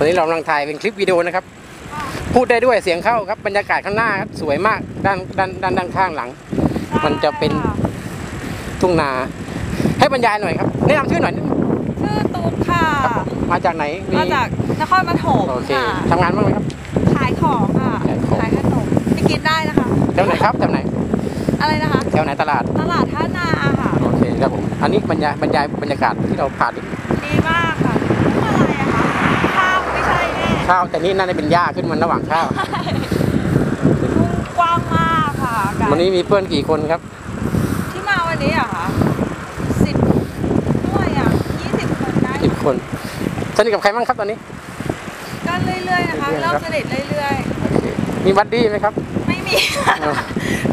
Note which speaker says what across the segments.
Speaker 1: ตอนนี้เรากำลังถ่ายเป็นคลิปวิดีโอนะครับ พูดได้ด้วยเสียงเข้าครับบรรยากาศข้างหน้าครับสวยมากด้านด้านด้านด้านข้างหลัง มันจะเป็นทุ่งนา ให้บรรยายหน่อยครับแนะนำชื่อหน่อยนิดนึง
Speaker 2: ชื่อตุ๊กค่ะ
Speaker 1: มาจากไหน
Speaker 2: มาจากนครปฐม
Speaker 1: โอเค
Speaker 2: ค่ะ
Speaker 1: ทำงานบ้างไหมครับ
Speaker 2: ขายของค่ะ
Speaker 1: ขายของ
Speaker 2: ขายขนมไปกินได้นะคะ
Speaker 1: แถวไหนครับแถวไหน
Speaker 2: อะไรนะคะ
Speaker 1: แถวไหนตลาด
Speaker 2: ตลาดท่านาค่ะ
Speaker 1: โอเคครับผมอันนี้บรรยายบรรยายบรรยากาศที่เราผ่าน
Speaker 2: ดีมากค่ะอะไรอะคะข้าวไม่ใช่แน่
Speaker 1: ข้าว แต่นี่น่าจะเป็นหญ้าขึ้นมาระหว่างข้าว
Speaker 2: ทุ่งกว้างมากค่ะอากาศ
Speaker 1: วันนี้มีเพื่อนกี่คนครับ
Speaker 2: ที่มาวันนี้อะค่ะสิบด้วยอะยี่สิบคนได้
Speaker 1: สิบคนสนิทกับใครบ้างครับตอนนี้
Speaker 2: ก็เรื่อยๆนะคะ
Speaker 1: เรื่อยๆ
Speaker 2: เริ่ม
Speaker 1: ครับ
Speaker 2: สนิทเรื่อย
Speaker 1: โอเคมีบัดดี้ไหมครับ
Speaker 2: ๆ ไม่มีค่ะ
Speaker 1: อ๋อ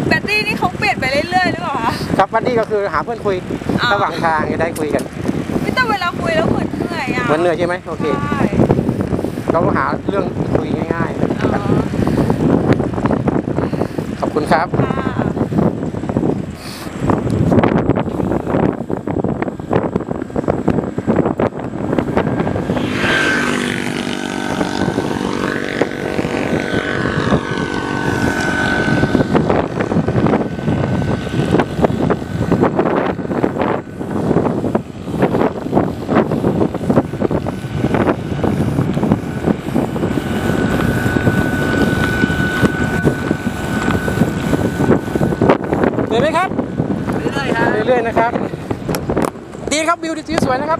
Speaker 2: แบตตี้นี่เขาเปลี่ยนไปเรื่อยๆหรือเปล่าคะ
Speaker 1: ครับบัดดี้ก็คือหาเพื่อนคุย
Speaker 2: อ๋อ
Speaker 1: ระหว่างทางจะได้คุยกัน
Speaker 2: ไม่แต่เวลาคุยแล้วเหมือนเหนื่อยอะ
Speaker 1: เหมันเหนื่อยใช่ไหมโอเค
Speaker 2: ใช่
Speaker 1: เราก็หาเรื่องคุยง่าย
Speaker 2: อ๋อ
Speaker 1: ๆขอบคุณครับ อยไหมครับ
Speaker 2: เรื่อยๆค่ะ
Speaker 1: เรื่อยๆนะครับ ดีครับวิวดีสวยนะครับ